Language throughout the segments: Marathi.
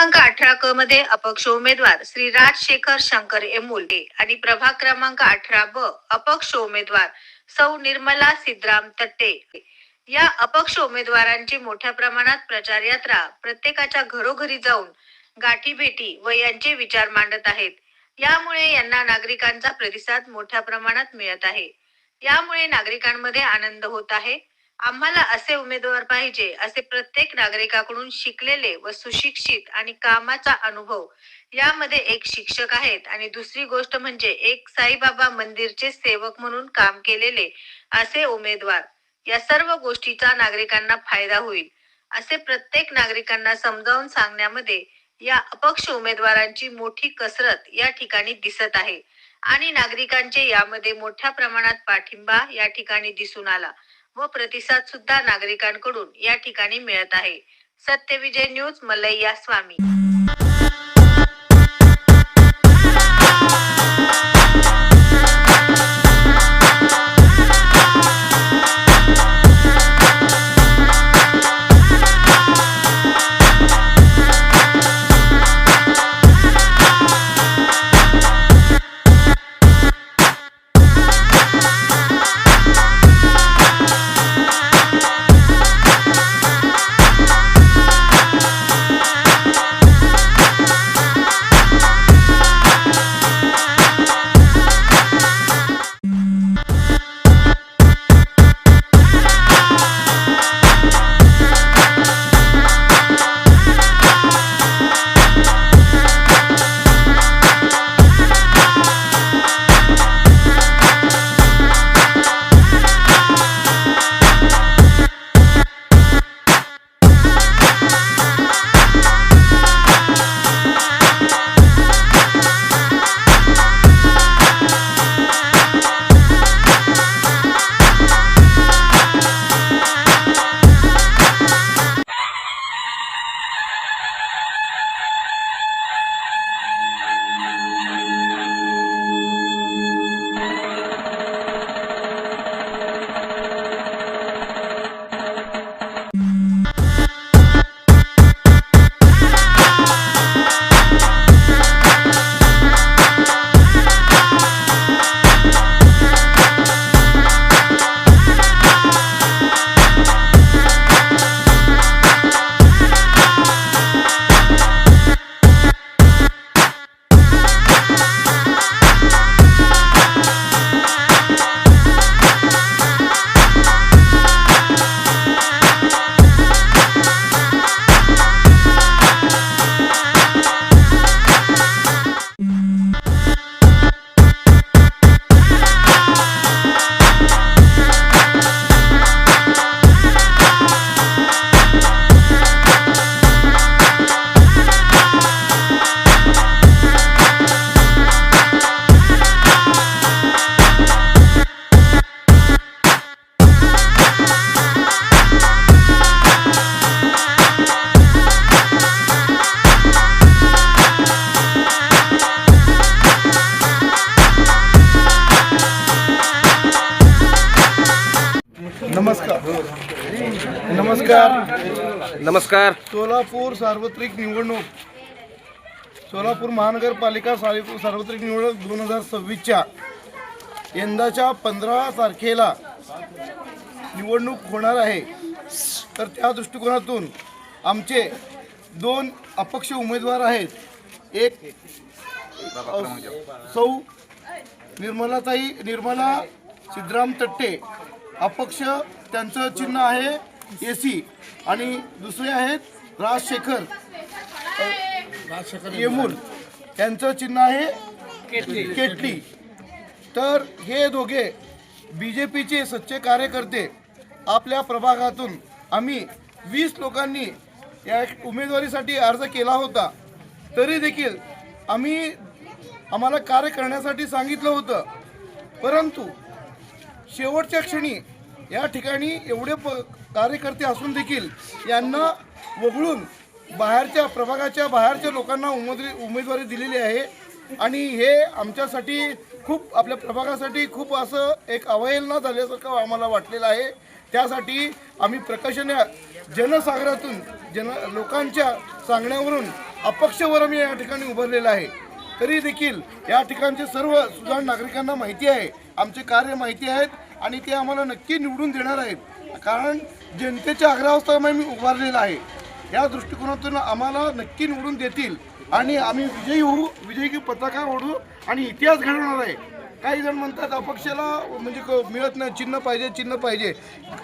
क्रमांक अठरा क मध्ये अपक्ष उमेदवार श्री राजशेखर शंकर एमुले आणि प्रभाग क्रमांक अठरा ब अपक्ष उमेदवार सौ निर्मला सिद्धराम तट्टे. या अपक्ष उमेदवारांची मोठ्या प्रमाणात प्रचार यात्रा प्रत्येकाच्या घरोघरी जाऊन गाठी भेटी व यांचे विचार मांडत आहेत. यामुळे यांना नागरिकांचा प्रतिसाद मोठ्या प्रमाणात मिळत आहे. यामुळे नागरिकांमध्ये आनंद होत आहे. आम्हाला असे उमेदवार पाहिजे असे प्रत्येक नागरिकाकडून शिकलेले व सुशिक्षित आणि कामाचा अनुभव यामध्ये एक शिक्षक आहेत. आणि दुसरी गोष्ट म्हणजे एक साईबाबा मंदिरचे सेवक म्हणून काम केलेले असे उमेदवार. या सर्व गोष्टीचा नागरिकांना फायदा होईल. असे प्रत्येक नागरिकांना समजावून सांगण्यामध्ये या अपक्ष उमेदवारांची मोठी कसरत या ठिकाणी दिसत आहे. आणि नागरिकांचे यामध्ये मोठ्या प्रमाणात पाठिंबा या ठिकाणी दिसून आला. व प्रतिसाद सुद्धा नागरिकांकडून या ठिकाणी मिळत आहे. सत्यविजय न्यूज मल्लैया स्वामी. नमस्कार. नमस्कार. सोलापूर सार्वत्रिक निवडणूक. सोलापूर महानगरपालिका सार्व- सार्वत्रिक निवडणूक दोन हजार सव्वीसच्या यंदाच्या पंधरा तारखेला निवडणूक होणार आहे. तर त्या दृष्टिकोनातून आमचे दोन अपक्ष उमेदवार आहेत. एक सौ निर्मलाताई निर्मला सिद्धराम तट्टे अपक्ष त्यांचं चिन्ह आहे. ए सी आणि दुसरे आहेत राजशेखर अ, येमूर. त्यांचं चिन्ह आहे केटली. तर हे दोघे बी जे पीचे सच्चे कार्यकर्ते आपल्या प्रभागातून आम्ही वीस लोकांनी या उमेदवारीसाठी अर्ज केला होता. तरी देखील आम्ही आम्हाला कार्य करण्यासाठी सांगितलं होतं. परंतु शेवटच्या क्षणी या ठिकाणी एवढे प कार्यकर्ते असून देखील यांना वगळून बाहेरच्या प्रभागाच्या बाहेरच्या लोकांना उमेदवारी उमेदवारी दिलेली आहे. आणि हे आमच्यासाठी खूप आपल्या प्रभागासाठी खूप असं एक अवहेलना झाल्यासारखं आम्हाला वाटलेलं आहे. त्यासाठी आम्ही प्रकाशन जनसागरातून जन लोकांच्या सांगण्यावरून अपक्षवर आम्ही या ठिकाणी उभारलेलं आहे. तरी देखील या ठिकाणचे सर्व सुधार नागरिकांना माहिती आहे. आमचे कार्य माहिती आहेत आणि ते आम्हाला नक्की निवडून देणार आहेत. कारण जनतेच्या आग्रहास्तव मी उभारलेलं आहे. या दृष्टिकोनातून आम्हाला नक्की निवडून देतील. आणि आम्ही विजयी होऊ विजयी की पताका ओढू आणि इतिहास घडवणार आहे. काही जण म्हणतात अपक्षाला म्हणजे क- मिळत नाही चिन्ह पाहिजे चिन्ह पाहिजे.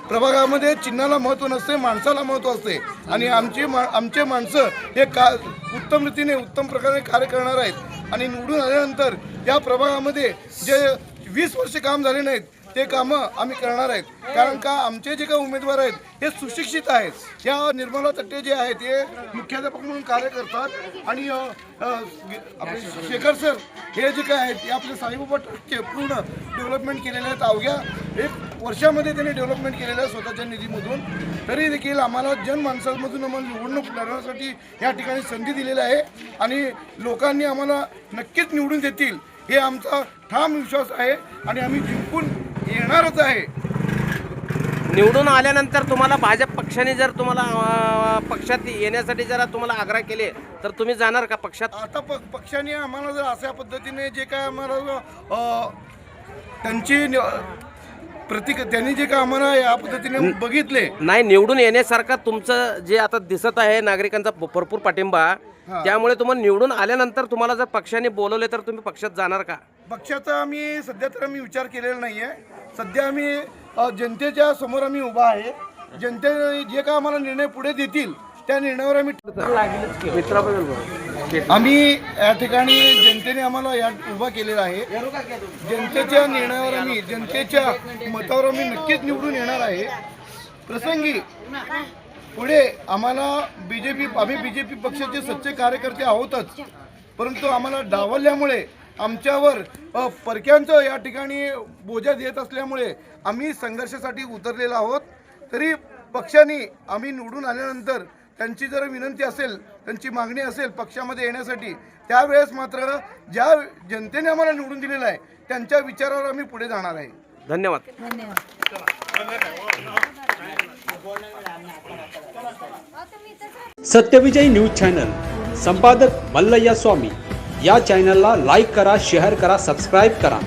प्रभागामध्ये चिन्हाला महत्त्व नसते माणसाला महत्त्व असते. आणि आमची मा आमचे माणसं हे का उत्तम रीतीने उत्तम प्रकारे कार्य करणार आहेत. आणि निवडून आल्यानंतर या प्रभागामध्ये जे वीस वर्ष काम झाले नाहीत ते कामं आम्ही करणार आहेत. कारण का आमचे जे काही उमेदवार आहेत हे सुशिक्षित आहेत. या निर्मला तट्टे जे आहेत हे मुख्याध्यापक म्हणून कार्य करतात. आणि आपले शेखर सर हे जे काय आहेत हे आपले साईबाबा ट्रस्टचे पूर्ण डेव्हलपमेंट केलेले आहेत. अवघ्या एक वर्षामध्ये त्यांनी डेव्हलपमेंट केलेलं आहे स्वतःच्या निधीमधून. तरी देखील आम्हाला जनमानसामधून आम्हाला निवडणूक लढवण्यासाठी या ठिकाणी संधी दिलेली आहे. आणि लोकांनी आम्हाला नक्कीच निवडून देतील हे आमचा ठाम विश्वास आहे. आणि आम्ही जिंकून येणारच आहे. निवडून आल्यानंतर तुम्हाला भाजप पक्षाने जर तुम्हाला अं, पक्षात येण्यासाठी जर तुम्हाला आग्रह केले तर तुम्ही जाणार का पक्षात? आता प पक्षाने आम्हाला जर अशा पद्धतीने जे काय आम्हाला अ, त्यांची न- प्रतिक त्यांनी जे काय आम्हाला या पद्धतीने बघितले? नाही निवडून येण्यासारखा तुमचं जे आता दिसत आहे नागरिकांचा भ- भरपूर पाठिंबा त्यामुळे तुम्हाला निवडून आल्यानंतर तुम्हाला जर पक्षाने बोलवले तर तुम्ही पक्षात जाणार का? पक्षाचा आम्ही सध्या तर आम्ही विचार केलेला नाही आहे सध्या आम्ही अ, जनतेच्या समोर आम्ही उभा आहे. जनते जे काय आम्हाला निर्णय पुढे देतील त्या निर्णयावर आम्ही मित्राबद्दल आम्ही या ठिकाणी जनतेने आम्हाला या उभा केलेला आहे. जनतेच्या निर्णयावर आम्ही जनतेच्या मतावर आम्ही नक्कीच निवडून येणार आहे. प्रसंगी पुढे आम्हाला बी जे पी आम्ही बी जे पी पक्षाचे सच्चे कार्यकर्ते आहोतच. परंतु आम्हाला डावलल्यामुळे आमच्यावर परक्यांचं या ठिकाणी बोजा देत असल्यामुळे आम्ही संघर्षासाठी उतरलेलो आहोत. तरी पक्षाने आम्ही निवडून आल्यानंतर त्यांची जर विनंती असेल त्यांची मागणी असेल पक्षामध्ये येण्यासाठी त्यावेळेस मात्र ज्या जनतेने आम्हाला निवडून दिलेलं आहे त्यांच्या विचारावर आम्ही पुढे जाणार आहे. धन्यवाद. Satyavijay news channel. संपादक मल्लय्या स्वामी. या चॅनलला लाईक करा शेअर करा सबस्क्राईब करा.